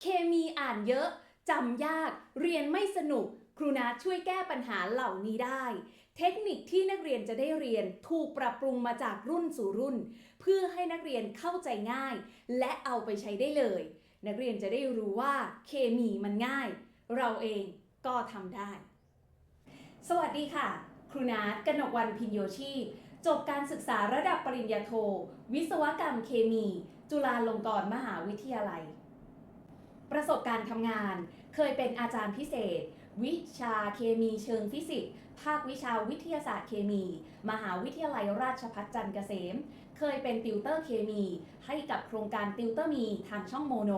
เคมีอ่านเยอะจำยากเรียนไม่สนุก ครูนัทช่วยแก้ปัญหาเหล่านี้ได้ เทคนิคที่นักเรียนจะได้เรียนถูกปรับปรุงมาจากรุ่นสู่รุ่น เพื่อให้นักเรียนเข้าใจง่าย และเอาไปใช้ได้เลย นักเรียนจะได้รู้ว่าเคมีมันง่าย เราเองก็ทำได้ สวัสดีค่ะ ครูนัทกนกวันพินโยชีจบการศึกษาระดับปริญญาโท วิศวกรรมเคมี จุฬาลงกรณ์มหาวิทยาลัย ประสบการณ์ทำงาน เคยเป็นอาจารย์พิเศษ วิชาเคมีเชิงฟิสิกส์ ภาควิชาวิทยาศาสตร์เคมี มหาวิทยาลัยราชภัฏจันทร์เกษม เคยเป็นติวเตอร์เคมี ให้กับโครงการติวเตอร์มีทางช่องโมโน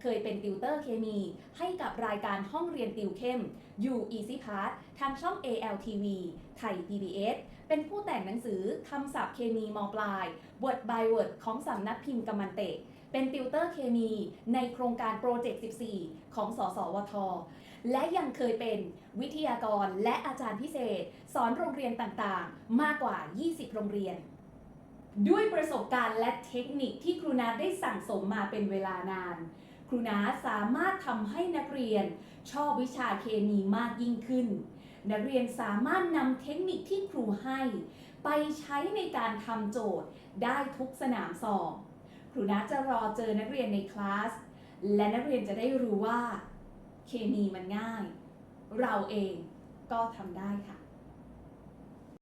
เคยเป็นติวเตอร์เคมี ให้กับรายการห้องเรียนติวเข้ม You Easy Pass ทางช่อง ALTV ไทย PBS เป็นผู้แต่งหนังสือคำศัพท์เคมีมปลาย Word by Word ของสำนักพิมพ์กัมมันเตะ เป็นติวเตอร์เคมีในโครงการโปรเจกต์ 14 ของสสวท และยังเคยเป็นวิทยากรและอาจารย์พิเศษ สอนโรงเรียนต่างๆ มากกว่า 20 โรงเรียน ด้วยประสบการณ์และเทคนิคที่ครูนาได้สั่งสมมาเป็นเวลานาน ครูนาสามารถทำให้นักเรียน ชอบวิชาเคมีมากยิ่งขึ้น นักเรียนสามารถนำเทคนิคที่ครูให้ ไปใช้ในการทำโจทย์ได้ทุกสนามสอบ รูนะจะรอเจอนักเรียนในคลาส และนักเรียนจะได้รู้ว่าเคมีมันง่าย เราเองก็ทำได้ค่ะ